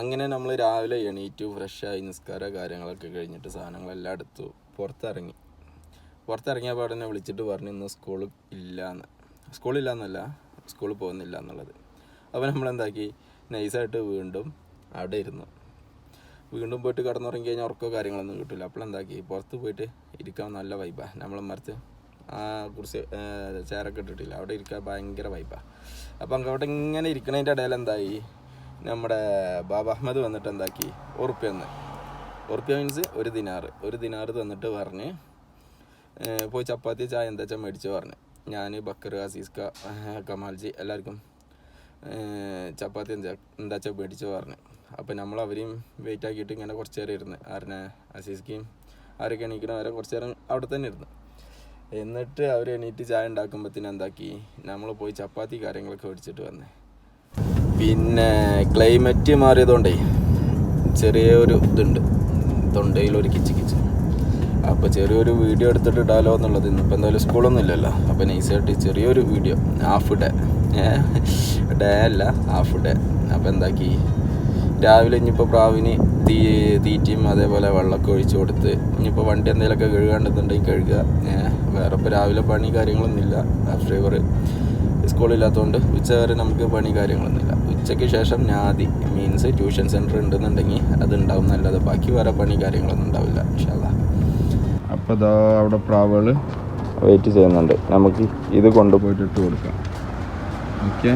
അങ്ങനെ നമ്മൾ രാവിലെ എണീറ്റ് ഫ്രഷായി നിസ്കാര കാര്യങ്ങളൊക്കെ കഴിഞ്ഞിട്ട് സാധനങ്ങളെല്ലാം എടുത്തു. പുറത്തിറങ്ങി. പുറത്തിറങ്ങിയ പാടനെ വിളിച്ചിട്ട് പറഞ്ഞു ഇന്ന് സ്കൂൾ ഇല്ലയെന്ന് സ്കൂളില്ല എന്നല്ല സ്കൂളിൽ പോകുന്നില്ല എന്നുള്ളത് അപ്പോൾ നമ്മളെന്താക്കി? നൈസായിട്ട് വീണ്ടും അവിടെ ഇരുന്നു. വീണ്ടും പോയിട്ട് കിടന്നുറങ്ങി കഴിഞ്ഞാൽ ഉറക്കോ കാര്യങ്ങളൊന്നും കിട്ടില്ല അപ്പോൾ എന്താക്കി? പുറത്ത് പോയിട്ട് ഇരിക്കാൻ നല്ല വൈബാണ് നമ്മളെ മറിച്ച് കുറിച്ച് ചേരൊക്കെ ഇട്ടിട്ടില്ല. അവിടെ ഇരിക്കാൻ ഭയങ്കര വൈബാണ് അപ്പം അവിടെ ഇങ്ങനെ ഇരിക്കണതിന്റെ ഇടയിൽ എന്തായി? നമ്മുടെ ബാബ അഹമ്മദ് വന്നിട്ട് എന്താക്കി? ഉറുപ്പ്യെന്ന്. ഉറുപ്പ്യ മീൻസ് ഒരു ദിനാറ്. ഒരു ദിനാറ് തന്നിട്ട് പറഞ്ഞ് പോയി ചപ്പാത്തി ചായ എന്താ വെച്ചാൽ മേടിച്ച് പറഞ്ഞു. ഞാൻ ബക്കർ അസീസ്ക കമാൽജി എല്ലാവർക്കും ചപ്പാത്തി എന്താ എന്താ വെച്ചാൽ മേടിച്ച് പറഞ്ഞു. അപ്പോൾ നമ്മൾ അവരെയും വെയിറ്റ് ആക്കിയിട്ട് ഇങ്ങനെ കുറച്ച് നേരം ഇരുന്ന് ആരനെ അസീസ്ക്കയും ആരൊക്കെ എണീക്കണ വരെ കുറച്ച് നേരം അവിടെ തന്നെ ഇരുന്നു. എന്നിട്ട് അവർ എണീറ്റ് ചായ ഉണ്ടാക്കുമ്പോഴത്തേന് എന്താക്കി? നമ്മൾ പോയി ചപ്പാത്തി കാര്യങ്ങളൊക്കെ മേടിച്ചിട്ട് വന്നേ. പിന്നെ ക്ലൈമറ്റ് മാറിയതുകൊണ്ടേ ചെറിയൊരു ഇതുണ്ട്. തൊണ്ടയിൽ ഒരു കിച്ച് കിച്ച് അപ്പോൾ ചെറിയൊരു വീഡിയോ എടുത്തിട്ട് ഇടാലോ എന്നുള്ളത് ഇന്നിപ്പോൾ എന്തായാലും സ്കൂളൊന്നും ഇല്ലല്ലോ. അപ്പോൾ നൈസായിട്ട് ചെറിയൊരു വീഡിയോ. Half day. ഡേ അല്ല ഹാഫ് ഡേ. അപ്പോൾ എന്താക്കി? രാവിലെ ഇനിയിപ്പോൾ പ്രാവിന് തീ തീറ്റയും അതേപോലെ വെള്ളമൊക്കെ ഒഴിച്ച് കൊടുത്ത് ഇനിയിപ്പോൾ വണ്ടി എന്തെങ്കിലുമൊക്കെ കഴുകാണ്ടെന്നുണ്ടെങ്കിൽ കഴുകുക വേറെ ഇപ്പോൾ രാവിലെ പണി കാര്യങ്ങളൊന്നുമില്ല. ഡ്രൈവർ സ്കൂളില്ലാത്തതുകൊണ്ട് ഉച്ച വരെ നമുക്ക് പണി കാര്യങ്ങളൊന്നുമില്ല. ഉച്ചയ്ക്ക് ശേഷം ഞാതി മീൻസ് ട്യൂഷൻ സെന്റർ ഉണ്ടെന്നുണ്ടെങ്കിൽ അത് ഉണ്ടാവും നല്ലത് ബാക്കി വേറെ പണി കാര്യങ്ങളൊന്നും ഉണ്ടാവില്ല ഇൻഷാല്ല അപ്പോൾ ഇതാ അവിടെ പ്രാവുകൾ വെയിറ്റ് ചെയ്യുന്നുണ്ട്. നമുക്ക് ഇത് കൊണ്ടുപോയിട്ട് ഇട്ട് കൊടുക്കാം. ഓക്കെ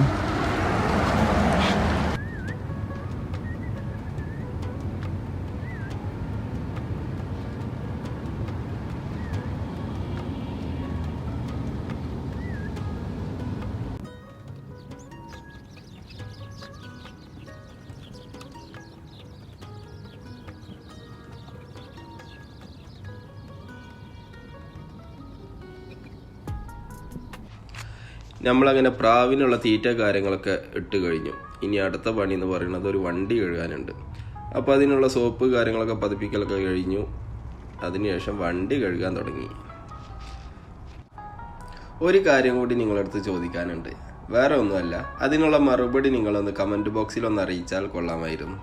നമ്മളങ്ങനെ പ്രാവിനുള്ള തീറ്റ കാര്യങ്ങളൊക്കെ ഇട്ട് കഴിഞ്ഞു. ഇനി അടുത്ത പണി എന്ന് പറയുന്നത് ഒരു വണ്ടി കഴുകാനുണ്ട്. അപ്പോൾ അതിനുള്ള സോപ്പ് കാര്യങ്ങളൊക്കെ പതിപ്പിക്കലൊക്കെ കഴിഞ്ഞു. അതിനുശേഷം വണ്ടി കഴുകാൻ തുടങ്ങി. ഒരു കാര്യം കൂടി നിങ്ങളടുത്ത് ചോദിക്കാനുണ്ട്. വേറെ ഒന്നുമല്ല. അതിനുള്ള മറുപടി നിങ്ങളൊന്ന് കമന്റ് ബോക്സിൽ ഒന്ന് അറിയിച്ചാൽ കൊള്ളാമായിരുന്നു.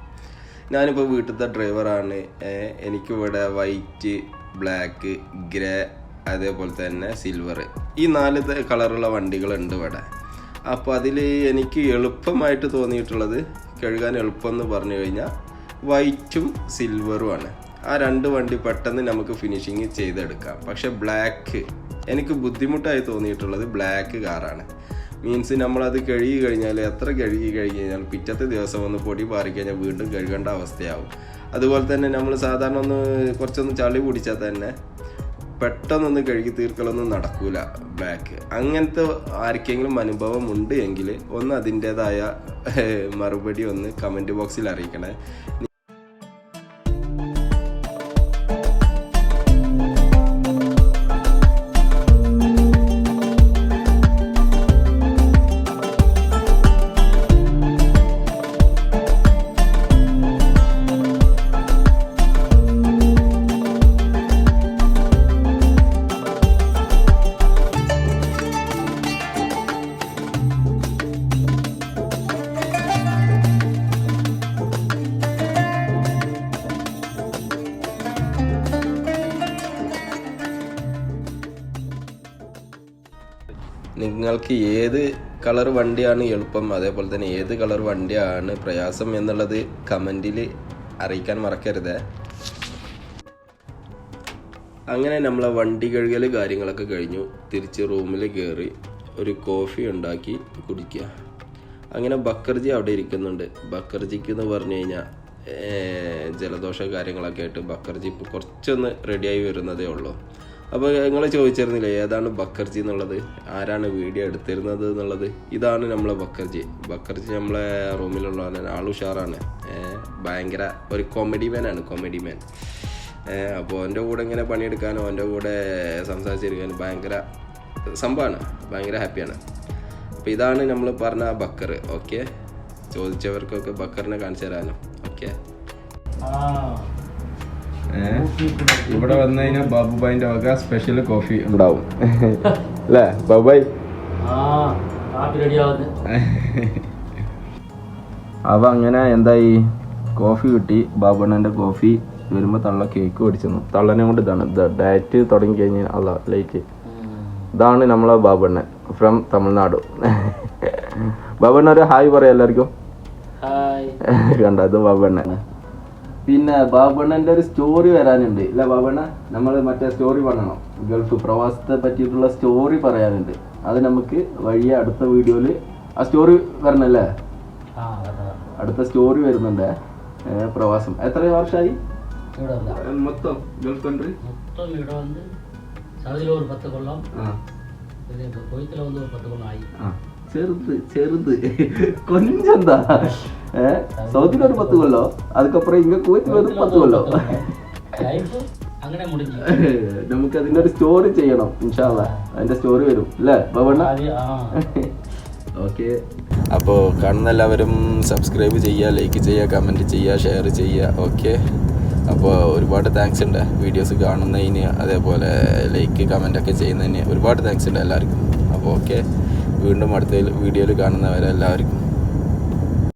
ഞാനിപ്പോൾ വീട്ടിലത്തെ ഡ്രൈവറാണ് എനിക്കിവിടെ വൈറ്റ് ബ്ലാക്ക് ഗ്രേ അതേപോലെ തന്നെ സിൽവർ ഈ നാല് കളറുള്ള വണ്ടികളുണ്ട് ഇവിടെ. അപ്പോൾ അതിൽ എനിക്ക് എളുപ്പമായിട്ട് തോന്നിയിട്ടുള്ളത് കഴുകാൻ എളുപ്പം എന്ന് പറഞ്ഞു കഴിഞ്ഞാൽ വൈറ്റും സിൽവറുമാണ് ആ രണ്ട് വണ്ടി പെട്ടെന്ന് നമുക്ക് ഫിനിഷിങ് ചെയ്തെടുക്കാം. പക്ഷേ ബ്ലാക്ക് എനിക്ക് ബുദ്ധിമുട്ടായി തോന്നിയിട്ടുള്ളത് ബ്ലാക്ക് കാറാണ് മീൻസ് നമ്മളത് കഴുകി കഴിഞ്ഞാൽ എത്ര കഴുകി കഴുകി കഴിഞ്ഞാൽ പിറ്റത്തെ ദിവസം ഒന്ന് പൊടി പാറി കഴിഞ്ഞാൽ വീണ്ടും കഴുകേണ്ട അവസ്ഥയാവും. അതുപോലെ തന്നെ നമ്മൾ സാധാരണ ഒന്ന് കുറച്ചൊന്ന് ചളി പിടിച്ചാൽ തന്നെ പെട്ടെന്നൊന്ന് കഴുകി തീർക്കലൊന്നും നടക്കൂല ബാക്ക് അങ്ങനത്തെ ആർക്കെങ്കിലും അനുഭവം ഉണ്ട് എങ്കിൽ ഒന്ന് അതിന്റെതായ മറുപടി ഒന്ന് കമന്റ് ബോക്സിൽ അറിയിക്കണേ. നിങ്ങൾക്ക് ഏത് കളർ വണ്ടിയാണ് എളുപ്പം? അതേപോലെ തന്നെ ഏത് കളർ വണ്ടിയാണ് പ്രയാസം എന്നുള്ളത് കമന്റിൽ അറിയിക്കാൻ മറക്കരുത്. അങ്ങനെ നമ്മളെ വണ്ടി കഴുകൽ കാര്യങ്ങളൊക്കെ കഴിഞ്ഞു. തിരിച്ച് റൂമിൽ കയറി ഒരു കോഫി ഉണ്ടാക്കി കുടിക്കുക. അങ്ങനെ ബക്കർജി അവിടെ ഇരിക്കുന്നുണ്ട്. ബക്കർജിക്ക് എന്ന് പറഞ്ഞു കഴിഞ്ഞാൽ ജലദോഷ കാര്യങ്ങളൊക്കെ ആയിട്ട് ബക്കർജി ഇപ്പോൾ കുറച്ചൊന്ന് റെഡിയായി വരുന്നതേ ഉള്ളൂ. അപ്പോൾ നിങ്ങൾ ചോദിച്ചിരുന്നില്ലേ ഏതാണ് ബക്കർജി എന്നുള്ളത്? ആരാണ് വീഡിയോ എടുത്തിരുന്നത് എന്നുള്ളത്? ഇതാണ് നമ്മളെ ബക്കർജി. ബക്കർജി നമ്മളെ റൂമിലുള്ളതാണ് ആളുഷാറാണ് ഭയങ്കര ഒരു കോമഡി മാനാണ് കോമഡി മാൻ അപ്പോൾ എന്റെ കൂടെ ഇങ്ങനെ പണിയെടുക്കാനോ എന്റെ കൂടെ സംസാരിച്ചിരിക്കാനും ഭയങ്കര സംഭവമാണ് ഭയങ്കര ഹാപ്പിയാണ് അപ്പോൾ ഇതാണ് നമ്മൾ പറഞ്ഞ ബക്കർ ഓക്കെ ചോദിച്ചവർക്കൊക്കെ ബക്കറിനെ കാണിച്ചു തരാനോ ഓക്കെ ഇവിടെ വന്നു കഴിഞ്ഞാൽ ബാബുബായിന്റെ വക സ്പെഷ്യൽ കോഫി ഉണ്ടാവും. അല്ലേ ബാബുബായ് അവ അങ്ങനെ എന്തായി? കോഫി കിട്ടി. ബാബുണ്ണന്റെ കോഫി വരുമ്പോൾ തള്ള കേക്ക് മേടിച്ചു തള്ളനെ കൊണ്ട് ഇതാണ്. ഡയറ്റ് തുടങ്ങി കഴിഞ്ഞാൽ അല്ല ലൈറ്റ് ഇതാണ് നമ്മളെ ബാബുണ്ണൻ ഫ്രം തമിഴ്നാട്. ബാബണ്ണ ഒരു ഹായ് പറയാം എല്ലാവർക്കും. കണ്ടത് കണ്ട ഇത് ബാബണ്ണ പിന്നെ ബാബണ്ണന്റെ ഒരു സ്റ്റോറി വരാനുണ്ട് ഇല്ല ബാബണ്ണ നമ്മൾ മറ്റേ സ്റ്റോറി പറയണം ഗൾഫ് പ്രവാസത്തെ പറ്റിയിട്ടുള്ള സ്റ്റോറി പറയാനുണ്ട് അത് നമുക്ക് വഴിയെ അടുത്ത വീഡിയോയിൽ ആ സ്റ്റോറി വരണല്ലേ ആ അതാ അടുത്ത സ്റ്റോറി വരുന്നുണ്ട് ഏ, പ്രവാസം എത്ര വർഷമായി ഇവിടെ വന്നാ മൊത്തം ഗൾഫ് കൺട്രി மொத்தம் இடம் வந்து சவுதியில் ஒரு பத்து கொல்லம் ആ இது இப்போ குவைத்தில் வந்து ஒரு பத்து கொல்லம் ஆகி ആ ചെറുത് ചെറുത് കൊഞ്ചെന്താ ഏ സൗദിയിൽ ഒരു പത്ത് കൊല്ലോ അതുക്കപ്പുറം ഇങ്ങ കുവൈത്തിൽ ഒരു പത്ത് കൊല്ലോ லைஃப் அங்கனே முடிஞ்சு നമുക്ക് അതിന്റെ ഒരു സ്റ്റോറി ചെയ്യണം ഇൻഷാല്ല അതിന്റെ സ്റ്റോറി വരും അല്ലേ ബവണ്ണ அது ஆ ഓക്കെ അപ്പോൾ കാണുന്ന എല്ലാവരും സബ്സ്ക്രൈബ് ചെയ്യുക ലൈക്ക് ചെയ്യുക കമൻറ്റ് ചെയ്യുക ഷെയർ ചെയ്യുക ഓക്കെ അപ്പോൾ ഒരുപാട് താങ്ക്സ് ഉണ്ട് വീഡിയോസ് കാണുന്നതിന് അതേപോലെ ലൈക്ക് കമൻ്റ് ഒക്കെ ചെയ്യുന്നതിന് ഒരുപാട് താങ്ക്സ് ഉണ്ട് എല്ലാവർക്കും അപ്പോൾ ഓക്കെ വീണ്ടും അടുത്ത വീഡിയോയിൽ കാണുന്നവരെ എല്ലാവർക്കും